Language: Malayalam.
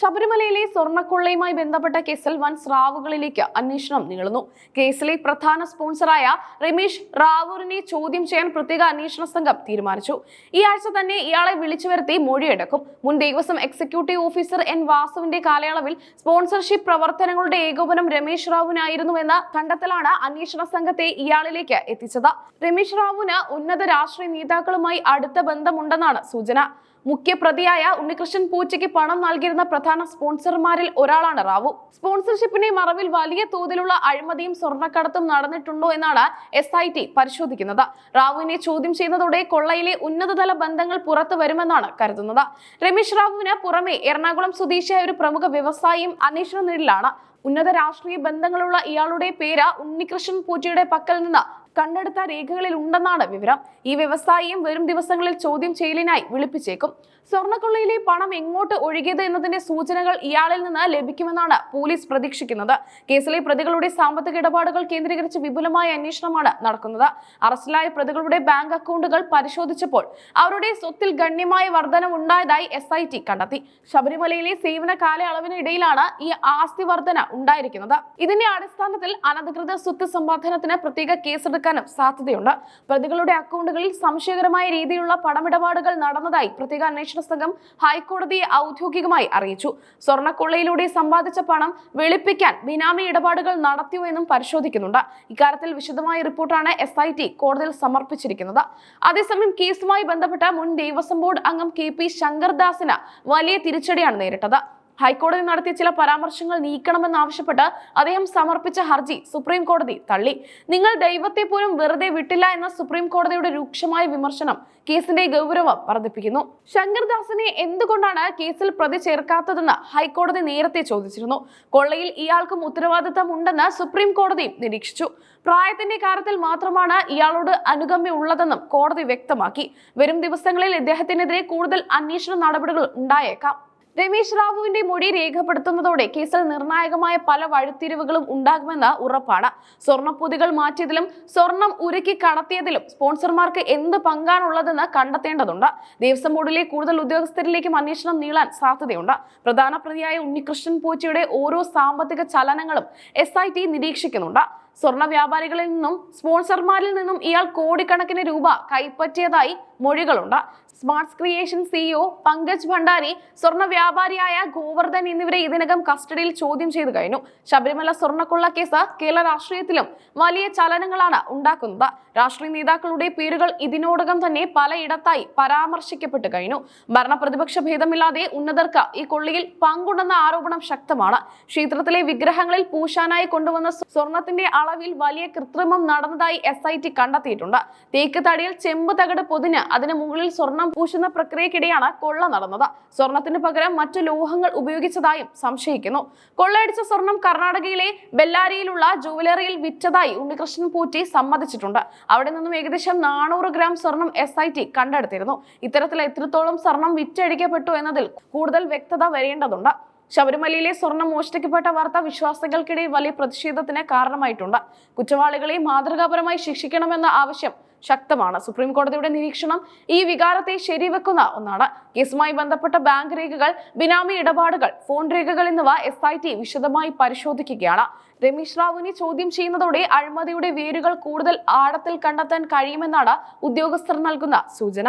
ശബരിമലയിലെ സ്വർണക്കൊള്ളയുമായി ബന്ധപ്പെട്ട കേസിൽ വൻ സ്രാവുകളിലേക്ക് അന്വേഷണം നീളുന്നു. കേസിലെ പ്രധാന സ്പോൺസറായ രമേശ് റാവൂറിനെ ചോദ്യം ചെയ്യാൻ പ്രത്യേക അന്വേഷണ സംഘം തീരുമാനിച്ചു. ഈ ആഴ്ച തന്നെ ഇയാളെ വിളിച്ചു വരുത്തി മൊഴിയെടുക്കും. മുൻ ദിവസം എക്സിക്യൂട്ടീവ് ഓഫീസർ എൻ വാസുവിന്റെ കാലയളവിൽ സ്പോൺസർഷിപ്പ് പ്രവർത്തനങ്ങളുടെ ഏകോപനം രമേശ് റാവുവിനായിരുന്നുവെന്ന കണ്ടെത്തലാണ് അന്വേഷണ സംഘത്തെ ഇയാളിലേക്ക് എത്തിച്ചത്. രമേശ് റാവുവിന് ഉന്നത രാഷ്ട്രീയ നേതാക്കളുമായി അടുത്ത ബന്ധമുണ്ടെന്നാണ് സൂചന. മുഖ്യപ്രതിയായ ഉണ്ണികൃഷ്ണൻ പൂച്ചയ്ക്ക് പണം നൽകിയിരുന്ന പ്രധാന സ്പോൺസർമാരിൽ ഒരാളാണ് റാവു. സ്പോൺസർഷിപ്പിന്റെ മറവിൽ വലിയ തോതിലുള്ള അഴിമതിയും സ്വർണക്കടത്തും നടന്നിട്ടുണ്ടോ എന്നാണ് എസ് ഐ ടി പരിശോധിക്കുന്നത്. റാവുവിനെ ചോദ്യം ചെയ്യുന്നതോടെ കൊള്ളയിലെ ഉന്നതതല ബന്ധങ്ങൾ പുറത്തു വരുമെന്നാണ് കരുതുന്നത്. രമേശ് റാവുവിന് പുറമെ എറണാകുളം സ്വദേശിയായ ഒരു പ്രമുഖ വ്യവസായിയും അന്വേഷണ നിഴലിലാണ് ഉന്നത രാഷ്ട്രീയ ബന്ധങ്ങളുള്ള ഇയാളുടെ പേര് ഉണ്ണികൃഷ്ണൻ പൂച്ചയുടെ പക്കൽ നിന്ന് കണ്ടെടുത്ത രേഖകളിൽ ഉണ്ടെന്നാണ് വിവരം. ഈ വ്യവസായിയും വരും ദിവസങ്ങളിൽ ചോദ്യം ചെയ്യലിനായി വിളിപ്പിച്ചേക്കും. സ്വർണക്കൊള്ളയിലെ പണം എങ്ങോട്ട് ഒഴുകിയത് എന്നതിന്റെ സൂചനകൾ ഇയാളിൽ നിന്ന് ലഭിക്കുമെന്നാണ് പോലീസ് പ്രതീക്ഷിക്കുന്നത്. കേസിലെ പ്രതികളുടെ സാമ്പത്തിക ഇടപാടുകൾ കേന്ദ്രീകരിച്ച് വിപുലമായ അന്വേഷണമാണ് നടക്കുന്നത്. അറസ്റ്റിലായ പ്രതികളുടെ ബാങ്ക് അക്കൗണ്ടുകൾ പരിശോധിച്ചപ്പോൾ അവരുടെ സ്വത്തിൽ ഗണ്യമായ വർധനമുണ്ടായതായി എസ് ഐ ടി കണ്ടെത്തി. ശബരിമലയിലെ സേവന കാലയളവിനിടയിലാണ് ഈ ആസ്തി വർധന ഉണ്ടായിരിക്കുന്നത്. ഇതിന്റെ അടിസ്ഥാനത്തിൽ അനധികൃത സ്വത്ത് സമ്പാദനത്തിന് പ്രത്യേക കേസെടുക്കാനും സാധ്യതയുണ്ട്. പ്രതികളുടെ അക്കൗണ്ടുകളിൽ സംശയകരമായ രീതിയിലുള്ള പണമിടപാടുകൾ നടന്നതായി പ്രത്യേക അന്വേഷണ സംഘം ഹൈക്കോടതിയെ ഔദ്യോഗികമായി അറിയിച്ചു. സ്വർണക്കൊള്ളയിലൂടെ സമ്പാദിച്ച പണം വെളുപ്പിക്കാൻ ബിനാമി ഇടപാടുകൾ നടത്തിയോ എന്നും പരിശോധിക്കുന്നുണ്ട്. ഇക്കാര്യത്തിൽ വിശദമായ റിപ്പോർട്ടാണ് എസ് ഐ ടി കോടതിയിൽ സമർപ്പിച്ചിരിക്കുന്നത്. അതേസമയം കേസുമായി ബന്ധപ്പെട്ട മുൻ ദേവസ്വം ബോർഡ് അംഗം കെ പി ശങ്കർദാസിന് വലിയ തിരിച്ചടിയാണ് നേരിട്ടത്. ഹൈക്കോടതി നടത്തിയ ചില പരാമർശങ്ങൾ നീക്കണമെന്നാവശ്യപ്പെട്ട് അദ്ദേഹം സമർപ്പിച്ച ഹർജി സുപ്രീം കോടതി തള്ളി. നിങ്ങൾ ദൈവത്തെ പോലും വെറുതെ വിട്ടില്ല എന്ന സുപ്രീം കോടതിയുടെ രൂക്ഷമായ വിമർശനം കേസിന്റെ ഗൗരവം വർദ്ധിപ്പിക്കുന്നു. ശങ്കർദാസിനെ എന്തുകൊണ്ടാണ് കേസിൽ പ്രതി ചേർക്കാത്തതെന്ന് ഹൈക്കോടതി നേരത്തെ ചോദിച്ചിരുന്നു. കൊള്ളയിൽ ഇയാൾക്കും ഉത്തരവാദിത്തം ഉണ്ടെന്ന് സുപ്രീം കോടതിയും നിരീക്ഷിച്ചു. പ്രായത്തിന്റെ കാര്യത്തിൽ മാത്രമാണ് ഇയാളോട് അനുഗമ്യ ഉള്ളതെന്നും കോടതി വ്യക്തമാക്കി. വരും ദിവസങ്ങളിൽ ഇദ്ദേഹത്തിനെതിരെ കൂടുതൽ അന്വേഷണ നടപടികൾ ഉണ്ടായേക്കാം. രമേശ് റാവുവിന്റെ മൊഴി രേഖപ്പെടുത്തുന്നതോടെ കേസിൽ നിർണായകമായ പല വഴിത്തിരിവുകളും ഉണ്ടാകുമെന്ന് ഉറപ്പാണ്. സ്വർണപ്പൊതികൾ മാറ്റിയതിലും സ്വർണം ഉരുക്കി കടത്തിയതിലും സ്പോൺസർമാർക്ക് എന്ത് പങ്കാണുള്ളതെന്ന് കണ്ടെത്തേണ്ടതുണ്ട്. ദേവസ്വം ബോർഡിലെ കൂടുതൽ ഉദ്യോഗസ്ഥരിലേക്കും അന്വേഷണം നീളാൻ സാധ്യതയുണ്ട്. പ്രധാന പ്രതിയായ ഉണ്ണികൃഷ്ണൻ പൂച്ചയുടെ ഓരോ സാമ്പത്തിക ചലനങ്ങളും എസ് ഐ ടി നിരീക്ഷിക്കുന്നുണ്ട്. സ്വർണ വ്യാപാരികളിൽ നിന്നും സ്പോൺസർമാരിൽ നിന്നും ഇയാൾ കോടിക്കണക്കിന് രൂപ കൈപ്പറ്റിയതായി മൊഴികളുണ്ട്. Smarts creation CEO Pankaj Bhandari സ്വർണ വ്യാപാരിയായ ഗോവർദ്ധൻ എന്നിവരെ ഇതിനകം കസ്റ്റഡിയിൽ ചോദ്യം ചെയ്തു കഴിഞ്ഞു. ശബരിമല സ്വർണക്കൊള്ള കേസ് കേരള രാഷ്ട്രീയത്തിലും വലിയ ചലനങ്ങളാണ് ഉണ്ടാക്കുന്നത്. രാഷ്ട്രീയ നേതാക്കളുടെ പേരുകൾ ഇതിനോടകം തന്നെ പലയിടത്തായി പരാമർശിക്കപ്പെട്ടു കഴിഞ്ഞു. ഭരണപ്രതിപക്ഷ ഭേദമില്ലാതെ ഉന്നതർക്ക് ഈ കൊള്ളിയിൽ പങ്കുണ്ടെന്ന ആരോപണം ശക്തമാണ്. ക്ഷേത്രത്തിലെ വിഗ്രഹങ്ങളിൽ പൂശാനായി കൊണ്ടുവന്ന സ്വർണത്തിന്റെ അളവിൽ വലിയ കൃത്രിമം നടന്നതായി എസ് ഐ ടി കണ്ടെത്തിയിട്ടുണ്ട്. തേക്ക് തടിയിൽ ചെമ്പ് തകട് പൊതിന് അതിന് മുകളിൽ സ്വർണം പൂശുന്ന പ്രക്രിയക്കിടെയാണ് കൊള്ള നടന്നത്. സ്വർണത്തിന് പകരം മറ്റു ലോഹങ്ങൾ ഉപയോഗിച്ചതായും സംശയിക്കുന്നു. കൊള്ളയടിച്ച സ്വർണം കർണാടകയിലെ ബെല്ലാരിയിലുള്ള ജുവലറിയിൽ വിറ്റതായി ഉണ്ണികൃഷ്ണൻ പൂറ്റി സമ്മതിച്ചിട്ടുണ്ട്. അവിടെ നിന്നും ഏകദേശം നാനൂറ് ഗ്രാം സ്വർണം എസ് ഐ ടി കണ്ടെടുത്തിരുന്നു. ഇത്തരത്തിൽ എത്രത്തോളം സ്വർണം വിറ്റഴിക്കപ്പെട്ടു എന്നതിൽ കൂടുതൽ വ്യക്തത വരേണ്ടതുണ്ട്. ശബരിമലയിലെ സ്വർണം മോഷ്ടിക്കപ്പെട്ട വാർത്ത വിശ്വാസികൾക്കിടയിൽ വലിയ പ്രതിഷേധത്തിന് കാരണമായിട്ടുണ്ട്. കുറ്റവാളികളെ മാതൃകാപരമായി ശിക്ഷിക്കണമെന്ന ആവശ്യം ശക്തമാണ്. സുപ്രീം കോടതിയുടെ നിരീക്ഷണം ഈ വികാരത്തെ ശരിവെക്കുന്ന ഒന്നാണ്. കേസുമായി ബന്ധപ്പെട്ട ബാങ്ക് രേഖകൾ ബിനാമി ഇടപാടുകൾ ഫോൺ രേഖകൾ എന്നിവ എസ് ഐ ടി വിശദമായി പരിശോധിക്കുകയാണ്. രമേശ് റാവുവിനെ ചോദ്യം ചെയ്യുന്നതോടെ അഴിമതിയുടെ വേരുകൾ കൂടുതൽ ആഴത്തിൽ കണ്ടെത്താൻ കഴിയുമെന്നാണ് ഉദ്യോഗസ്ഥർ നൽകുന്ന സൂചന.